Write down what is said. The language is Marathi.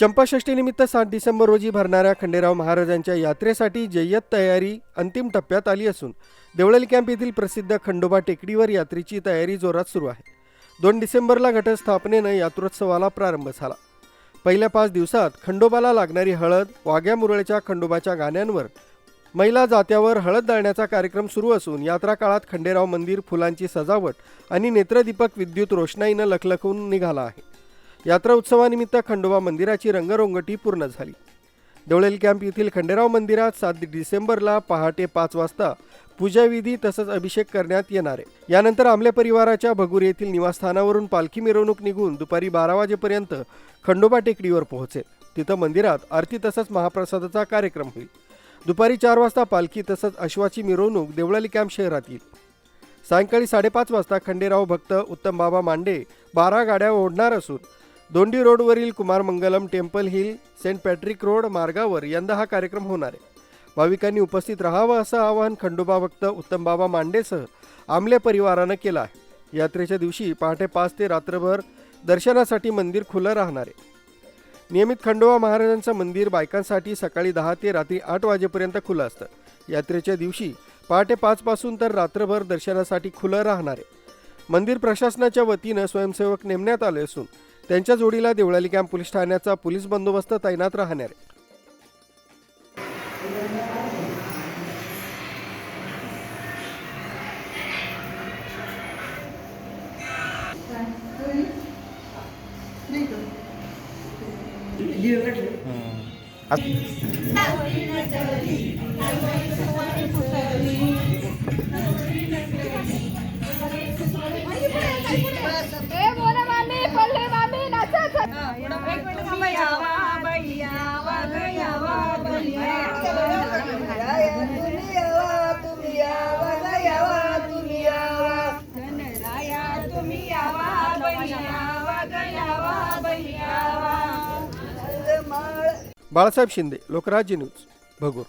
चंपाषष्टीनिमित्त सात डिसेंबर रोजी भरणाऱ्या खंडेराव महाराजांच्या यात्रेसाठी जय्यत तयारी अंतिम टप्प्यात आली असून देवळाली कॅम्प येथील प्रसिद्ध खंडोबा टेकडीवर यात्रेची तयारी जोरात सुरू आहे. दोन डिसेंबरला घटस्थापनेनं यात्रोत्सवाला प्रारंभ झाला. पहिल्या पाच दिवसात खंडोबाला लागणारी हळद वाघ्या मुरळेच्या खंडोबाच्या गाण्यांवर महिला जात्यावर हळद दळण्याचा कार्यक्रम सुरू असून यात्रा काळात खंडेराव मंदिर फुलांची सजावट आणि नेत्रदीपक विद्युत रोषणाईनं लखलखून निघाला आहे. यात्रा उत्सवानिमित्त खंडोबा मंदिराची रंगरोंगटी पूर्ण झाली. देवळेल कॅम्प येथील खंडेराव मंदिरात सात डिसेंबरला पहाटे पाच वाजता पूजाविधी तसंच अभिषेक करण्यात येणार आहे. यानंतर आमले परिवाराच्या भगूर येथील निवासस्थानावरून पालखी मिरवणूक निघून दुपारी बारा वाजेपर्यंत खंडोबा टेकडीवर पोहोचेल. तिथं मंदिरात आरती तसंच महाप्रसादाचा कार्यक्रम होईल. दुपारी चार वाजता पालखी तसंच अश्वाची मिरवणूक देवळाली कॅम्प शहरात येईल. सायंकाळी साडेपाच वाजता खंडेराव भक्त उत्तमबाबा मांडे बारा गाड्या ओढणार असून दोंडी रोडवरील Kumar Mangalam temple hill saint Patrick road मार्गावर यंदा हा कार्यक्रम होणार आहे. भाविकांनी उपस्थित राहावं असं आवाहन खंडोबा भक्त उत्तमबाबा मांडेसह आमल्या परिवारानं केलं आहे. यात्रेच्या दिवशी पहाटे पाच ते रात्रभर दर्शनासाठी मंदिर खुलं राहणार आहे. नियमित खंडोबा महाराजांचं मंदिर बायकांसाठी सकाळी दहा ते रात्री आठ वाजेपर्यंत खुलं असतं. यात्रेच्या दिवशी पहाटे पाचपासून तर रात्रभर दर्शनासाठी खुलं राहणार आहे. मंदिर प्रशासनाच्या वतीनं स्वयंसेवक नेमण्यात आले असून त्यांच्या जोडीला देवळाली कॅम्प पोलीस ठाण्याचा पोलीस बंदोबस्त तैनात राहणार आहे. बाळासाहेब शिंदे लोकराज्य न्यूज भगूर.